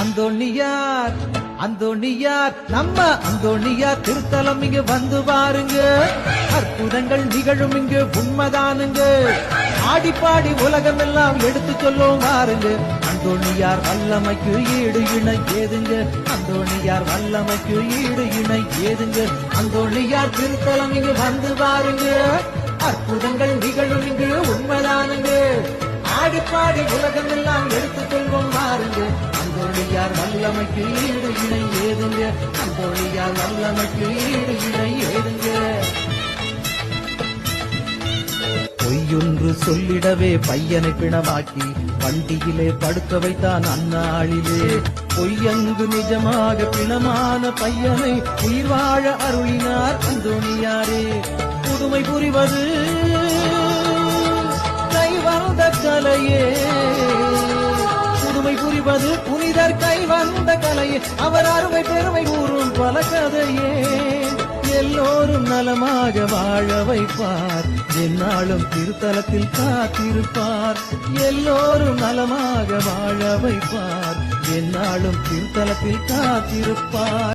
அந்தோணியார் அந்தோணியார் நம்ம அந்தோணியார் திருத்தலம் இங்க வந்து பாருங்க. அற்புதங்கள் நிகழும் இங்கு உண்மைதானுங்க. ஆடி பாடி உலகம் எல்லாம் எடுத்து சொல்லும் பாருங்க. அந்தோணியார் வல்லமைக்கு ஈடு இணை ஏதுங்க? அந்தோணியார் வல்லமைக்கு ஈடு இணை ஏதுங்க? அந்தோணியார் திருத்தலம் இங்கு வந்து பாருங்க. அற்புதங்கள் நிகழும் இங்கு உண்மைதானுங்க. ஆடி பாடி உலகம் எல்லாம் எடுத்து வல்லமைக்கு ஈடு இணை ஏதுங்க அந்தோணியார் வல்லமைக்கு ஈடு இணை ஏதுங்க பொய்யொன்று சொல்லிடவே பையனை பிணமாக்கி வண்டியிலே படுக்க வைத்தான் அந்நாளிலே. பொய்யங்கு நிஜமாக பிணமான பையனை உயிர் வாழ அருளினார் அந்தோணியாரே. புதுமை புரிவது கை வந்த கலையே புரிவது புனிதர் கை வந்த கலை அவர் அருமை பெருமை கூறும் பல கதையே. எல்லோரும் நலமாக வாழ வைப்பார். என்னாலும் திருத்தலத்தில் காத்திருப்பார். எல்லோரும் நலமாக வாழ வைப்பார். என்னாலும் திருத்தலத்தில் காத்திருப்பார்.